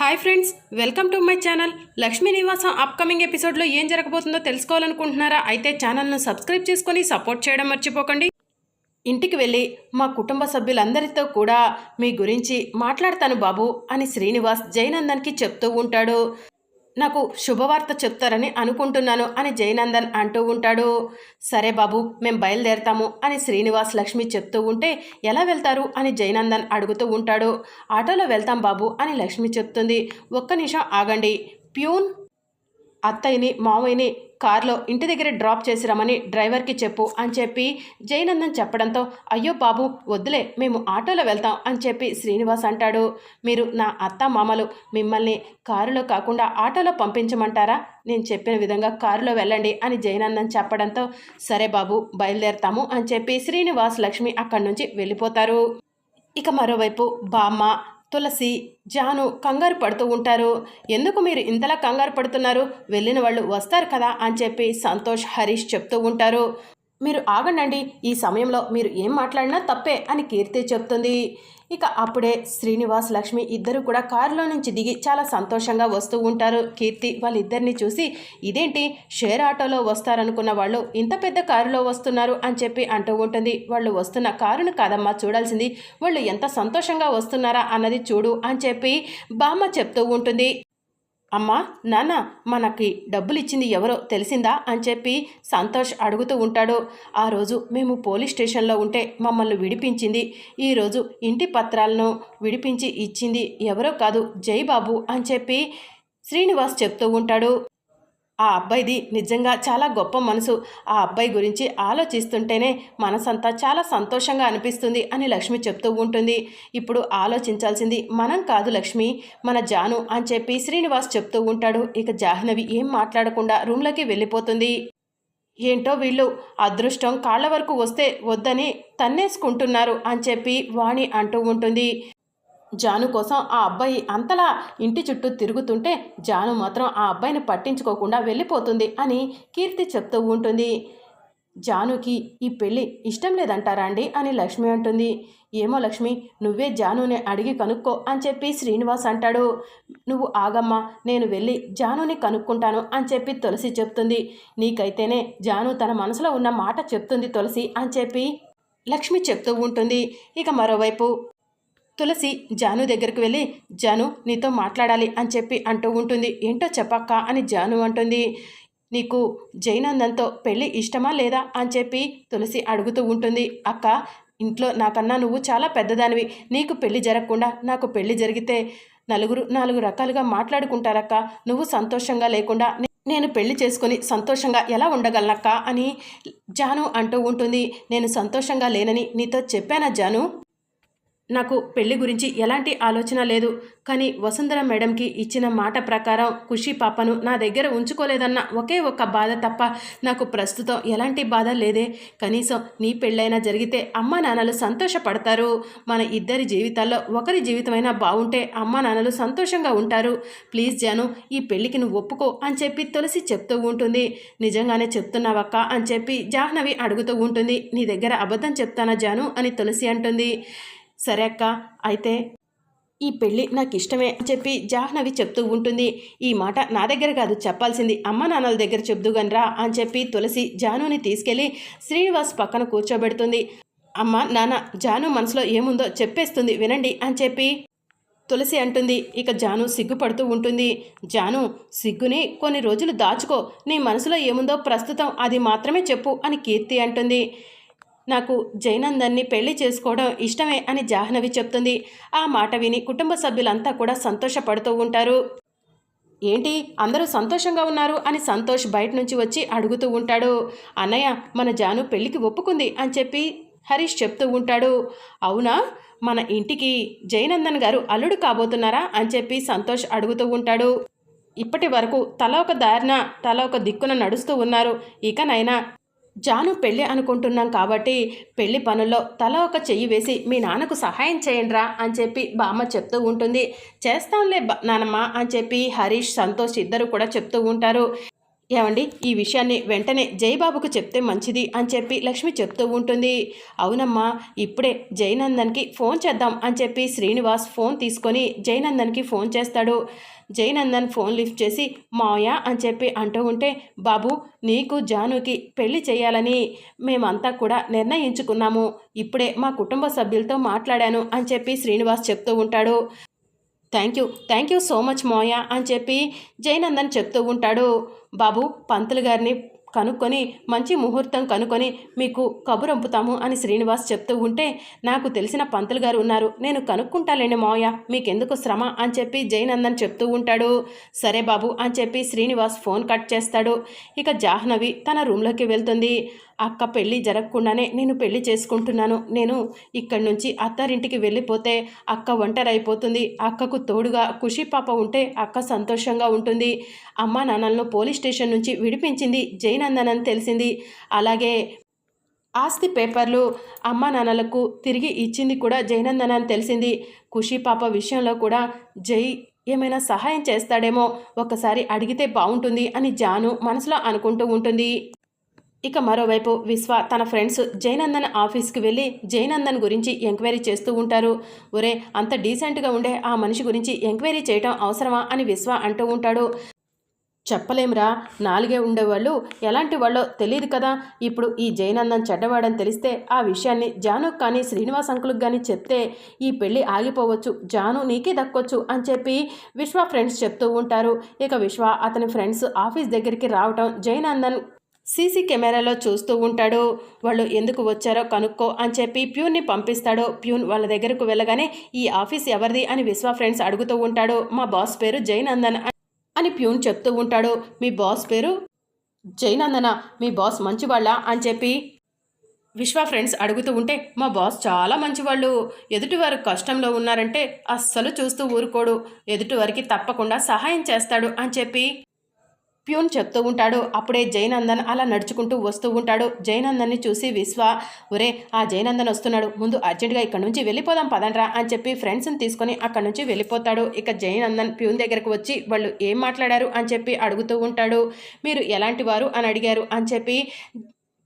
Hi friends welcome to my channel. Lakshmi Nivasam upcoming ఎపిసోడ్లో ఏం జరగబోతుందో తెలుసుకోవాలనుకుంటున్నారా? అయితే ఛానల్ను సబ్స్క్రైబ్ చేసుకొని సపోర్ట్ చేయడం మర్చిపోకండి. ఇంటికి వెళ్ళి మా కుటుంబ సభ్యులందరితో కూడా మీ గురించి మాట్లాడతాను బాబు అని శ్రీనివాస్ జయనందన్కి చెప్తూ ఉంటాడు. నాకు శుభవార్త చెప్తారని అనుకుంటున్నాను అని జయనందన్ అంటూ ఉంటాడు. సరే బాబు మేం బయలుదేరతాము అని శ్రీనివాస్ లక్ష్మి చెప్తూ ఉంటే ఎలా వెళ్తారు అని జయనందన్ అడుగుతూ ఉంటాడు. ఆటోలో వెళ్తాం బాబు అని లక్ష్మి చెప్తుంది. ఒక్క నిమిషం ఆగండి. ప్యూన్ అత్తయ్యని మావయ్యని కార్లో ఇంటి దగ్గర డ్రాప్ చేసి రమ్మని డ్రైవర్కి చెప్పు అని చెప్పి జయనందన్ చెప్పడంతో అయ్యో బాబు వద్దులే మేము ఆటోలో వెళ్తాం అని చెప్పి శ్రీనివాస్ అంటాడు. మీరు నా అత్త మామలు మిమ్మల్ని కారులో కాకుండా ఆటోలో పంపించమంటారా? నేను చెప్పిన విధంగా కారులో వెళ్ళండి అని జయనందన్ చెప్పడంతో సరే బాబు బయలుదేరతాము అని చెప్పి శ్రీనివాస్ లక్ష్మి అక్కడి నుంచి వెళ్ళిపోతారు. ఇక మరోవైపు బామ్మ తులసి జాను కంగారు పడుతూ ఉంటారు. ఎందుకు మీరు ఇంతలా కంగారు పడుతున్నారు? వెళ్ళిన వాళ్ళు వస్తారు కదా అని చెప్పి సంతోష్ హరీష్ చెప్తూ ఉంటారు. మీరు ఆగండి ఈ సమయంలో మీరు ఏం మాట్లాడినా తప్పే అని కీర్తి చెప్తుంది. ఇక అప్పుడే శ్రీనివాస్ లక్ష్మి ఇద్దరు కూడా కారులో నుంచి దిగి చాలా సంతోషంగా వస్తూ ఉంటారు. కీర్తి వాళ్ళిద్దరిని చూసి ఇదేంటి? షేర్ ఆటోలో వస్తారనుకున్న వాళ్ళు ఇంత పెద్ద కారులో వస్తున్నారు అని చెప్పి అంటూ ఉంటుంది. వాళ్ళు వస్తున్న కారును కాదమ్మా చూడాల్సింది వాళ్ళు ఎంత సంతోషంగా వస్తున్నారా అన్నది చూడు అని చెప్పి బామ్మ చెప్తూ ఉంటుంది. అమ్మా నాన్న మనకి డబ్బులు ఇచ్చింది ఎవరో తెలిసిందా అని చెప్పి సంతోష్ అడుగుతూ ఉంటాడు. ఆ రోజు మేము పోలీస్ స్టేషన్లో ఉంటే మమ్మల్ని విడిపించింది. ఈరోజు ఇంటి పత్రాలను విడిపించి ఇచ్చింది ఎవరో కాదు జైబాబు అని చెప్పి శ్రీనివాస్ చెప్తూ ఉంటాడు. ఆ అబ్బాయిది నిజంగా చాలా గొప్ప మనసు. ఆ అబ్బాయి గురించి ఆలోచిస్తుంటేనే మనసంతా చాలా సంతోషంగా అనిపిస్తుంది అని లక్ష్మి చెప్తూ ఉంటుంది. ఇప్పుడు ఆలోచించాల్సింది మనం కాదు లక్ష్మి మన జాను అని చెప్పి శ్రీనివాస్ చెప్తూ ఉంటాడు. ఇక జాహ్నవి ఏం మాట్లాడకుండా రూమ్లోకి వెళ్ళిపోతుంది. ఏంటో వీళ్ళు అదృష్టం కాళ్ళ వరకు వస్తే వద్దని తన్నేసుకుంటున్నారు అని చెప్పి వాణి అంటూ ఉంటుంది. జాను కోసం ఆ అబ్బాయి అంతలా ఇంటి చుట్టూ తిరుగుతుంటే జాను మాత్రం ఆ అబ్బాయిని పట్టించుకోకుండా వెళ్ళిపోతుంది అని కీర్తి చెప్తూ ఉంటుంది. జానుకి ఈ పెళ్ళి ఇష్టం లేదంటారా అండి? అని లక్ష్మి అంటుంది. ఏమో లక్ష్మి నువ్వే జానుని అడిగి కనుక్కో అని చెప్పి శ్రీనివాస్ అంటాడు. నువ్వు ఆగమ్మా నేను వెళ్ళి జానుని కనుక్కుంటాను అని చెప్పి తులసి చెప్తుంది. నీకైతేనే జాను తన మనసులో ఉన్న మాట చెప్తుంది తులసి అని చెప్పి లక్ష్మి చెప్తూ ఉంటుంది. ఇక మరోవైపు తులసి జాను దగ్గరికి వెళ్ళి జాను నీతో మాట్లాడాలి అని చెప్పి అంటూ ఉంటుంది. ఏంటో చెప్పక్క అని జాను అంటుంది. నీకు జైనందంతో పెళ్ళి ఇష్టమా లేదా అని చెప్పి తులసి అడుగుతూ ఉంటుంది. అక్క ఇంట్లో నాకన్నా నువ్వు చాలా పెద్దదానివి. నీకు పెళ్ళి జరగకుండా నాకు పెళ్ళి జరిగితే నలుగురు నాలుగు రకాలుగా మాట్లాడుకుంటారక్క. నువ్వు సంతోషంగా లేకుండా నేను పెళ్ళి చేసుకొని సంతోషంగా ఎలా ఉండగలనక్క అని జాను అంటూ ఉంటుంది. నేను సంతోషంగా లేనని నీతో చెప్పానా జాను? నాకు పెళ్ళి గురించి ఎలాంటి ఆలోచన లేదు. కానీ వసుంధర మేడంకి ఇచ్చిన మాట ప్రకారం ఖుషి పాపను నా దగ్గర ఉంచుకోలేదన్న ఒకే ఒక్క బాధ తప్ప నాకు ప్రస్తుతం ఎలాంటి బాధ లేదే. కనీసం నీ పెళ్ళైనా జరిగితే అమ్మ నాన్నలు సంతోషపడతారు. మన ఇద్దరి జీవితాల్లో ఒకరి జీవితమైనా బాగుంటే అమ్మ నాన్నలు సంతోషంగా ఉంటారు. ప్లీజ్ జాను ఈ పెళ్ళికి నువ్వు ఒప్పుకో అని చెప్పి తులసి చెప్తూ ఉంటుంది. నిజంగానే చెప్తున్నావక్క అని చెప్పి జాహ్నవి అడుగుతూ ఉంటుంది. నీ దగ్గర అబద్ధం చెప్తానా జాను అని తులసి అంటుంది. సరే అక్క అయితే ఈ పెళ్ళి నాకు ఇష్టమే అని చెప్పి జాహ్నవి చెప్తూ ఉంటుంది. ఈ మాట నా దగ్గర కాదు చెప్పాల్సింది అమ్మ నాన్నల దగ్గర చెప్దుగనరా అని చెప్పి తులసి జానుని తీసుకెళ్ళి శ్రీనివాస్ పక్కన కూర్చోబెడుతుంది. అమ్మ నాన్న జాను మనసులో ఏముందో చెప్పేస్తుంది వినండి అని చెప్పి తులసి అంటుంది. ఇక జాను సిగ్గుపడుతూ ఉంటుంది. జాను సిగ్గుని కొన్ని రోజులు దాచుకో నీ మనసులో ఏముందో ప్రస్తుతం అది మాత్రమే చెప్పు అని కీర్తి అంటుంది. నాకు జైనందన్ని పెళ్ళి చేసుకోవడం ఇష్టమే అని జాహ్నవి చెప్తుంది. ఆ మాట విని కుటుంబ సభ్యులంతా కూడా సంతోషపడుతూ ఉంటారు. ఏంటి? అందరూ సంతోషంగా ఉన్నారు అని సంతోష్ బయట నుంచి వచ్చి అడుగుతూ ఉంటాడు. అన్నయ్య మన జాను పెళ్ళికి ఒప్పుకుంది అని చెప్పి హరీష్ చెప్తూ ఉంటాడు. అవునా? మన ఇంటికి జయనందన్ గారు అల్లుడు కాబోతున్నారా అని చెప్పి సంతోష్ అడుగుతూ ఉంటాడు. ఇప్పటి వరకు తల ఒక దారిన తల ఒక దిక్కున నడుస్తూ ఉన్నారు. ఇకనైనా జాను పెళ్ళి అనుకుంటున్నాం కాబట్టి పెళ్ళి పనుల్లో తల ఒక చెయ్యి వేసి మీ నాన్నకు సహాయం చేయండిరా అని చెప్పి బామ్మ చెప్తూ ఉంటుంది. చేస్తాంలే నానమ్మ అని చెప్పి హరీష్ సంతోష్ ఇద్దరు కూడా చెప్తూ ఉంటారు. ఏమండి? ఈ విషయాన్ని వెంటనే జయబాబుకు చెప్తే మంచిది అని చెప్పి లక్ష్మి చెప్తూ ఉంటుంది. అవునమ్మా ఇప్పుడే జయనందన్కి ఫోన్ చేద్దాం అని చెప్పి శ్రీనివాస్ ఫోన్ తీసుకొని జయనందన్కి ఫోన్ చేస్తాడు. జయనందన్ ఫోన్ లిఫ్ట్ చేసి మావయ్య అని చెప్పి అంటూ ఉంటే బాబు నీకు జానుకి పెళ్ళి చేయాలని మేమంతా కూడా నిర్ణయించుకున్నాము. ఇప్పుడే మా కుటుంబ సభ్యులతో మాట్లాడాను అని చెప్పి శ్రీనివాస్ చెప్తూ ఉంటాడు. Thank you thank you so much Moya అని చెప్పి జయనందన్ చెప్తూ ఉంటాడు. బాబు పంతులు గారిని కనుక్కొని మంచి ముహూర్తం కనుక్కొని మీకు కబురంపుతాము అని శ్రీనివాస్ చెప్తూ ఉంటే నాకు తెలిసిన పంతులు గారు ఉన్నారు. నేను కనుక్కుంటాలేండి మావయ్య మీకెందుకు శ్రమ అని చెప్పి జయనందన్ చెప్తూ ఉంటాడు. సరే బాబు అని చెప్పి శ్రీనివాస్ ఫోన్ కట్ చేస్తాడు. ఇక జాహ్నవి తన రూమ్లోకి వెళ్తుంది. అక్క పెళ్ళి జరగకుండానే నేను పెళ్ళి చేసుకుంటున్నాను. నేను ఇక్కడి నుంచి అత్తారింటికి వెళ్ళిపోతే అక్క ఒంటరైపోతుంది. అక్కకు తోడుగా ఖుషి పాప ఉంటే అక్క సంతోషంగా ఉంటుంది. అమ్మ నాన్నలను పోలీస్ స్టేషన్ నుంచి విడిపించింది జైన్ జైనందన్ అని తెలిసింది. అలాగే ఆస్తి పేపర్లు అమ్మ నాన్నలకు తిరిగి ఇచ్చింది కూడా జైనందన్ అని తెలిసింది. ఖుషి పాప విషయంలో కూడా జై ఏమైనా సహాయం చేస్తాడేమో ఒకసారి అడిగితే బాగుంటుంది అని జాను మనసులో అనుకుంటూ ఉంటుంది. ఇక మరోవైపు విశ్వ తన ఫ్రెండ్స్ జయనందన్ ఆఫీస్కి వెళ్ళి జయనందన్ గురించి ఎంక్వైరీ చేస్తూ ఉంటారు. ఒరే అంత డీసెంట్గా ఉండే ఆ మనిషి గురించి ఎంక్వైరీ చేయటం అవసరమా అని విశ్వ అంటూ ఉంటాడు. చెప్పలేమురా. నాలుగే ఉండేవాళ్ళు. ఎలాంటి వాళ్ళో తెలియదు కదా. ఇప్పుడు ఈ జయనందన్ చెడ్డవాడని తెలిస్తే ఆ విషయాన్ని జానుకు కానీ శ్రీనివాస్ అంకులకు కానీ చెప్తే ఈ పెళ్ళి ఆగిపోవచ్చు. జాను నీకే దక్కొచ్చు అని చెప్పి విశ్వ ఫ్రెండ్స్ చెప్తూ ఉంటారు. ఇక విశ్వ అతని ఫ్రెండ్స్ ఆఫీస్ దగ్గరికి రావటం జయనందన్ సీసీ కెమెరాలో చూస్తూ ఉంటాడు. వాళ్ళు ఎందుకు వచ్చారో కనుక్కో అని చెప్పి ప్యూన్ని పంపిస్తాడు. ప్యూన్ వాళ్ళ దగ్గరకు వెళ్ళగానే ఈ ఆఫీస్ ఎవరిది అని విశ్వ ఫ్రెండ్స్ అడుగుతూ ఉంటాడు. మా బాస్ పేరు జయనందన్ అని ప్యూన్ చెప్తూ ఉంటాడు. మీ బాస్ పేరు జయనందన మీ బాస్ మంచివాళ్ళ? అని చెప్పి విశ్వ ఫ్రెండ్స్ అడుగుతూ ఉంటే మా బాస్ చాలా మంచివాళ్ళు. ఎదుటివారు కష్టంలో ఉన్నారంటే అస్సలు చూస్తూ ఊరుకోడు. ఎదుటివారికి తప్పకుండా సహాయం చేస్తాడు అని చెప్పి ప్యూన్ చెప్తూ ఉంటాడు. అప్పుడే జయనందన్ అలా నడుచుకుంటూ వస్తూ ఉంటాడు. జయనందన్ని చూసి విశ్వ ఒరే ఆ జయనందన్ వస్తున్నాడు. ముందు అర్జెంటుగా ఇక్కడ నుంచి వెళ్ళిపోదాం పదండ్రా అని చెప్పి ఫ్రెండ్స్ని తీసుకొని అక్కడ నుంచి వెళ్ళిపోతాడు. ఇక జయనందన్ ప్యూన్ దగ్గరకు వచ్చి వాళ్ళు ఏం మాట్లాడారు? అని చెప్పి అడుగుతూ ఉంటాడు. మీరు ఎలాంటి వారు? అని అడిగారు. అని చెప్పి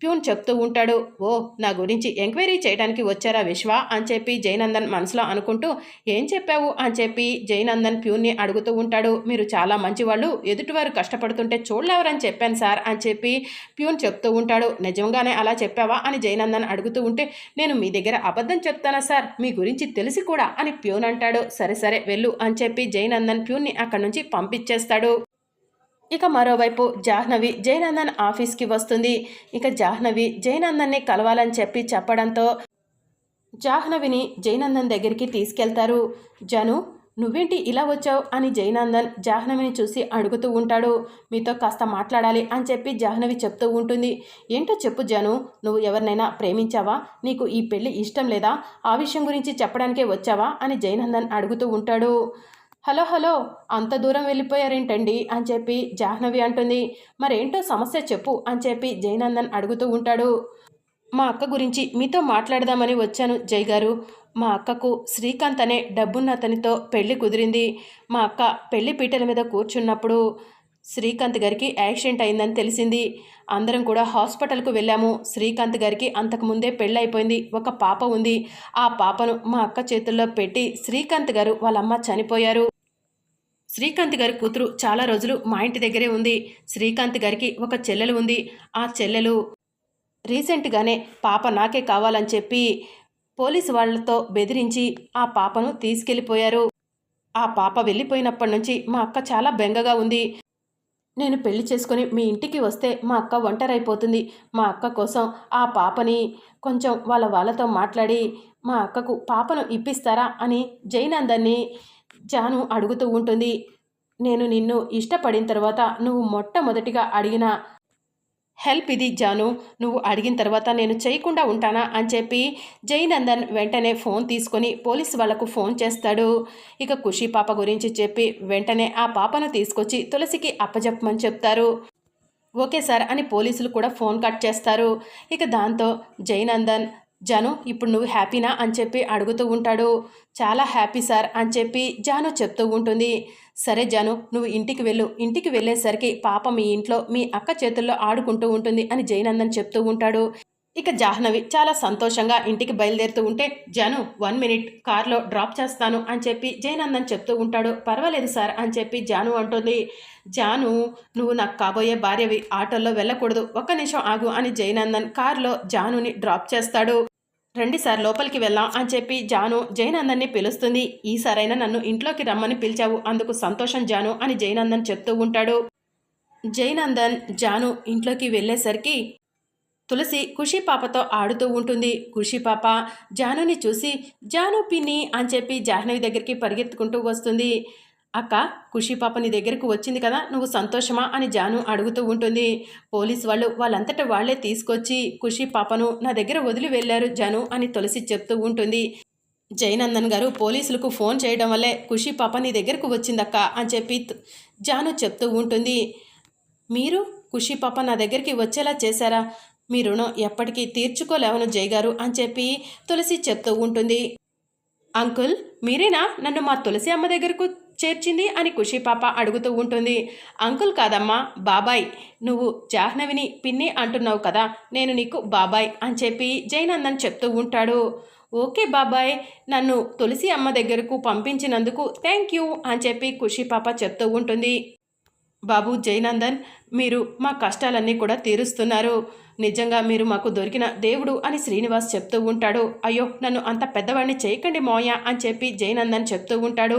ప్యూన్ చెప్తూ ఉంటాడు. ఓ నా గురించి ఎంక్వైరీ చేయడానికి వచ్చారా విశ్వ? అని చెప్పి జయనందన్ మనసులో అనుకుంటూ ఏం చెప్పావు? అని చెప్పి జయనందన్ ప్యూన్ని అడుగుతూ ఉంటాడు. మీరు చాలా మంచివాళ్ళు ఎదుటివారు కష్టపడుతుంటే చూడలేవరని చెప్పాను సార్ అని చెప్పి ప్యూన్ చెప్తూ ఉంటాడు. నిజంగానే అలా చెప్పావా? అని జయనందన్ అడుగుతూ ఉంటే నేను మీ దగ్గర అబద్ధం చెప్తానా సార్? మీ గురించి తెలిసి కూడా అని ప్యూన్ అంటాడు. సరే సరే వెళ్ళు అని చెప్పి జయనందన్ ప్యూన్ని అక్కడి నుంచి పంపించేస్తాడు. ఇక మరోవైపు జాహ్నవి జయనందన్ ఆఫీస్కి వస్తుంది. ఇక జాహ్నవి జయనందన్ని కలవాలని చెప్పి చెప్పడంతో జాహ్నవిని జయనందన్ దగ్గరికి తీసుకెళ్తారు. జను నువ్వేంటి ఇలా వచ్చావు? అని జయనందన్ జాహ్నవిని చూసి అడుగుతూ ఉంటాడు. మీతో కాస్త మాట్లాడాలి అని చెప్పి జాహ్నవి చెప్తూ ఉంటుంది. ఏంటో చెప్పు జను నువ్వు ఎవరినైనా ప్రేమించావా? నీకు ఈ పెళ్ళి ఇష్టం లేదా? ఆ విషయం గురించి చెప్పడానికే వచ్చావా? అని జయనందన్ అడుగుతూ ఉంటాడు. హలో హలో అంత దూరం వెళ్ళిపోయారేంటండి? అని చెప్పి జాహ్నవి అంటుంది. మరేంటో సమస్య చెప్పు అని చెప్పి జయనందన్ అడుగుతూ ఉంటాడు. మా అక్క గురించి మీతో మాట్లాడదామని వచ్చాను జై గారు. మా అక్కకు శ్రీకాంత్ అనే డబ్బున్న అతనితో పెళ్ళి కుదిరింది. మా అక్క పెళ్ళి పీటల మీద కూర్చున్నప్పుడు శ్రీకాంత్ గారికి యాక్సిడెంట్ అయిందని తెలిసింది. అందరం కూడా హాస్పిటల్కు వెళ్ళాము. శ్రీకాంత్ గారికి అంతకుముందే పెళ్ళైపోయింది. ఒక పాప ఉంది. ఆ పాపను మా అక్క చేతుల్లో పెట్టి శ్రీకాంత్ గారు వాళ్ళమ్మ చనిపోయారు. శ్రీకాంత్ గారి కూతురు చాలా రోజులు మా ఇంటి దగ్గరే ఉంది. శ్రీకాంత్ గారికి ఒక చెల్లెలు ఉంది. ఆ చెల్లెలు రీసెంట్గానే పాప నాకే కావాలని చెప్పి పోలీసు వాళ్ళతో బెదిరించి ఆ పాపను తీసుకెళ్ళిపోయారు. ఆ పాప వెళ్ళిపోయినప్పటి నుంచి మా అక్క చాలా బెంగగా ఉంది. నేను పెళ్ళి చేసుకుని మీ ఇంటికి వస్తే మా అక్క ఒంటరైపోతుంది. మా అక్క కోసం ఆ పాపని కొంచెం వాళ్ళ వాళ్ళతో మాట్లాడి మా అక్కకు పాపను ఇప్పిస్తారా అని జైనందన్ని జాను అడుగుతూ ఉంటుంది. నేను నిన్ను ఇష్టపడిన తర్వాత నువ్వు మొట్టమొదటిగా అడిగిన హెల్ప్ ఇది జాను. నువ్వు అడిగిన తర్వాత నేను చేయకుండా ఉంటానా అని చెప్పి జయనందన్ వెంటనే ఫోన్ తీసుకొని పోలీస్ వాళ్ళకు ఫోన్ చేస్తాడు. ఇక ఖుషి పాప గురించి చెప్పి వెంటనే ఆ పాపను తీసుకొచ్చి తులసికి అప్పజెప్పమని చెప్తారు. ఓకే సార్ అని పోలీసులు కూడా ఫోన్ కట్ చేస్తారు. ఇక దాంతో జయనందన్ జాను ఇప్పుడు నువ్వు హ్యాపీనా అని చెప్పి అడుగుతూ ఉంటాడు. చాలా హ్యాపీ సార్ అని చెప్పి జాను చెప్తూ ఉంటుంది. సరే జాను నువ్వు ఇంటికి వెళ్ళు. ఇంటికి వెళ్ళేసరికి పాప మీ ఇంట్లో మీ అక్క చేతుల్లో ఆడుకుంటూ ఉంటుంది అని జయనందన్ చెప్తూ ఉంటాడు. ఇక జాహ్నవి చాలా సంతోషంగా ఇంటికి బయలుదేరుతూ ఉంటే జాను వన్ మినిట్ కార్లో డ్రాప్ చేస్తాను అని చెప్పి జయనందన్ చెప్తూ ఉంటాడు. పర్వాలేదు సార్ అని చెప్పి జాను అంటుంది. జాను నువ్వు నాకు కాబోయే భార్యవి ఆటోలో వెళ్ళకూడదు. ఒక్క నిమిషం ఆగు అని జయనందన్ కారులో జానుని డ్రాప్ చేస్తాడు. రండి సార్ లోపలికి వెళ్దాం అని చెప్పి జాను జయనందన్ని పిలుస్తుంది. ఈసారైనా నన్ను ఇంట్లోకి రమ్మని పిలిచావు అందుకు సంతోషం జాను అని జయనందన్ చెప్తూ ఉంటాడు. జయనందన్ జాను ఇంట్లోకి వెళ్ళేసరికి తులసి ఖుషి పాపతో ఆడుతూ ఉంటుంది. ఖుషి పాప జానుని చూసి జాను పిన్ని అని చెప్పి జాహ్నవి దగ్గరికి పరిగెత్తుకుంటూ వస్తుంది. అక్క ఖుషి పాప నీ దగ్గరకు వచ్చింది కదా నువ్వు సంతోషమా అని జాను అడుగుతూ ఉంటుంది. పోలీస్ వాళ్ళు వాళ్ళంతటా వాళ్ళే తీసుకొచ్చి ఖుషి పాపను నా దగ్గర వదిలి వెళ్ళారు జాను అని తులసి చెప్తూ ఉంటుంది. జయనందన్ గారు పోలీసులకు ఫోన్ చేయడం వల్లే ఖుషి పాప నీ దగ్గరకు వచ్చిందక్క అని చెప్పి జాను చెప్తూ ఉంటుంది. మీరు ఖుషి పాప నా దగ్గరికి వచ్చేలా చేశారా? మీ రుణం ఎప్పటికీ తీర్చుకోలేవను జయ్ గారు అని చెప్పి తులసి చెప్తూ ఉంటుంది. అంకుల్ మీరేనా? నన్ను మా తులసి అమ్మ దగ్గరకు చేర్చింది అని ఖుషి పాప అడుగుతూ ఉంటుంది. అంకుల్ కాదమ్మా బాబాయ్. నువ్వు జాహ్నవిని పిన్ని అంటున్నావు కదా నేను నీకు బాబాయ్ అని చెప్పి జయనందన్ చెప్తూ ఉంటాడు. ఓకే బాబాయ్ నన్ను తులసి అమ్మ దగ్గరకు పంపించినందుకు థ్యాంక్ యూ అని చెప్పి ఖుషి పాప చెప్తూ ఉంటుంది. బాబు జయనందన్ మీరు మా కష్టాలన్నీ కూడా తీరుస్తున్నారు. నిజంగా మీరు మాకు దొరికిన దేవుడు అని శ్రీనివాస్ చెప్తూ ఉంటాడు. అయ్యో నన్ను అంత పెద్దవాడిని చేయకండి మోయ అని చెప్పి జయనందన్ చెప్తూ ఉంటాడు.